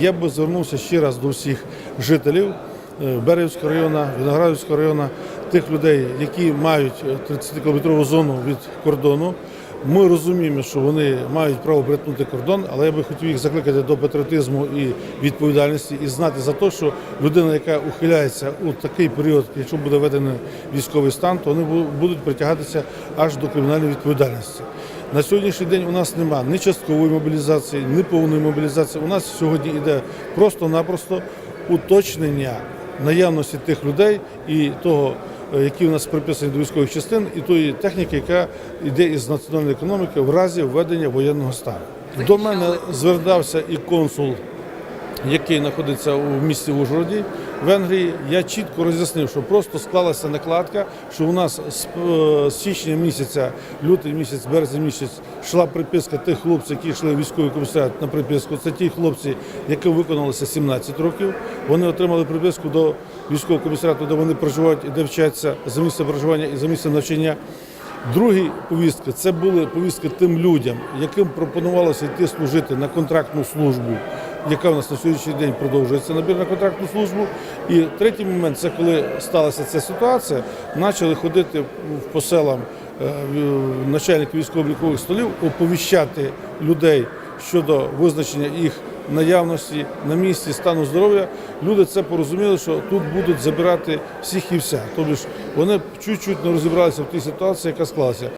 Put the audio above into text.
Я би звернувся ще раз до всіх жителів е, Берегівського району, Виноградівського району, тих людей, які мають 30-кілометрову зону від кордону. Ми розуміємо, що вони мають право перетнути кордон, але я би хотів їх закликати до патріотизму і відповідальності і знати за те, що людина, яка ухиляється у такий період, якщо буде введений військовий стан, то вони будуть притягатися аж до кримінальної відповідальності. На сьогоднішній день у нас немає ні часткової мобілізації, ні повної мобілізації. У нас сьогодні йде просто-напросто уточнення наявності тих людей і того, е, які у нас приписані до військових частин, і тої техніки, яка йде із національної економіки в разі введення воєнного стану. До мене звертався і консул який знаходиться у місті Ужгороді, Венгрії, я чітко роз'яснив, що просто склалася накладка, що у нас з е, січня місяця, лютий місяць, березень місяць йшла приписка тих хлопців, які йшли в військовий комісаріат на приписку. Це ті хлопці, яким виконалося 17 років. Вони отримали приписку до військового комісаріату, де вони проживають і де вчаться за місцем проживання і за місцем навчання. Другі повістки це були повістки тим людям, яким пропонувалося йти служити на контрактну службу, яка в нас на сьогоднішній день продовжується набір на контрактну службу. І третій момент це коли сталася ця ситуація, почали ходити по селам е, в- військово-облікових столів, оповіщати людей щодо визначення їх наявності на місці стану здоров'я. Люди це порозуміли, що тут будуть забирати всіх і вся. Тобто вони чуть-чуть не розібралися в тій ситуації, яка склалася.